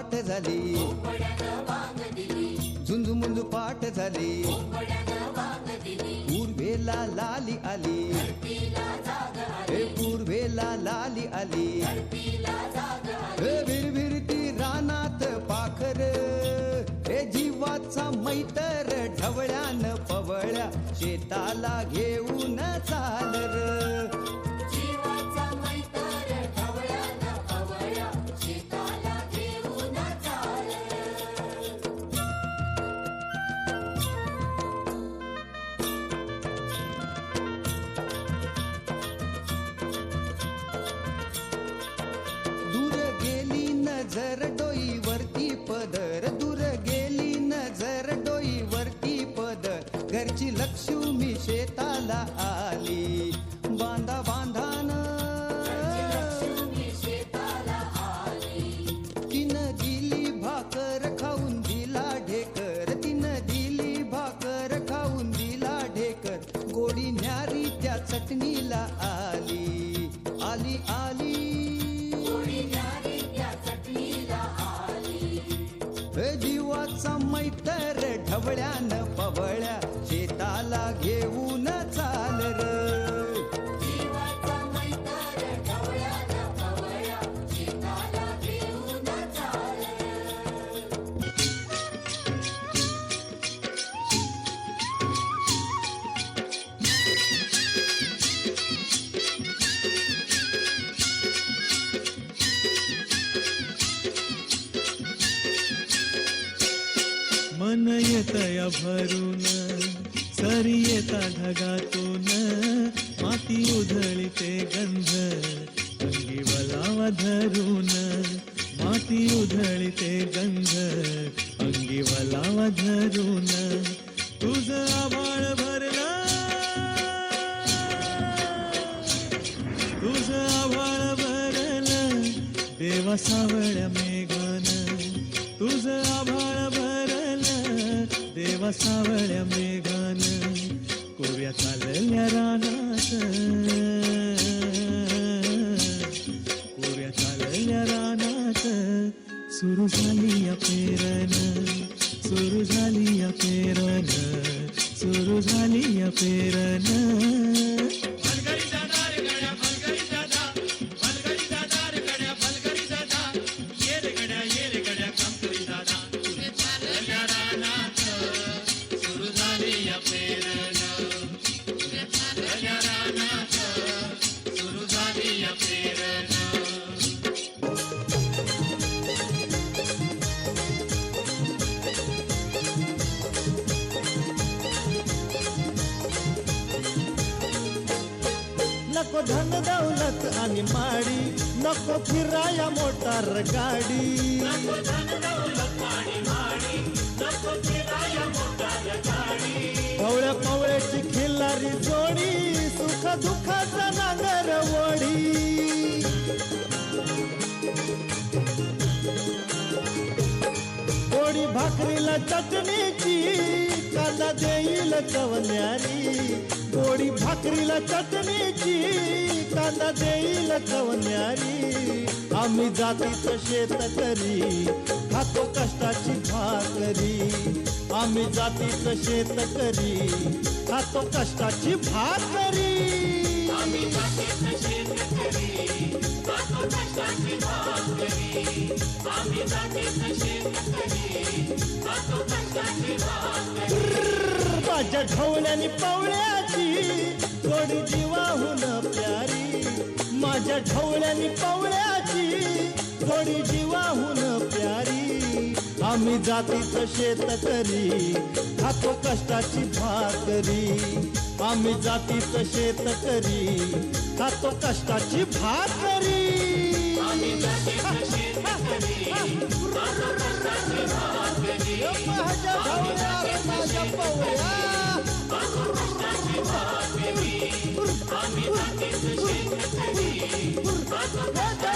पाठ झाली. झुंजू पाठ झाली. पूर्वेला लाली आली. हे पूर्वेला लाली आली. हे विरविरती रानात पाखर. हे जीवाचा मैतर ढवळ्यान पवळ्या शेताला घे जीवाचा मैतर ढवळ्यानं मन येतया भरून. सरी येता ढगातून. माती उधळीते गंध. अंगी वलावा धरून. माती उधळीते गंध. अंगी वलावा धरून. तुझ आभाळ भरला तुझ आभाळ भरलं देवा सावळ्या सावळ्या मेघान कोव्या चालल्या रानात. कोव्या चालल्या रानात. सुरू झाली या पेरन सुरू झाली या पेरन सुरू झाली या पेरन. नको धन दौलत आणि माडी नको फिराया मोटार गाडी. पवळ्या पवळ्याची खिल्लारी जोडी सुख दुःखाचा नांगर वडी गोडी भाकरीला चटणीची कांदा देईल कवन्यारी गोडी भाकरीला चटणीची कांदा देईल कवन्यारी आम्ही जातीच शेत करी खातो कष्टाची भाकरी. आम्ही जातीच शेत करी खातो कष्टाची भाकरी. माझ्या ठवण्यानी पावण्याची थोडी जीवाहून प्यारी. माझ्या ठवण्यानी पावण्याची थोडी जीवाहून प्यारी. आम्ही जातीच शेत करी खातो कष्टाची भाकरी. आम्ही जातीच शेत करी खातो कष्टाची भाकरी. माझ्या ढवळ्या रे माझ्या पवळ्या ढवळ्या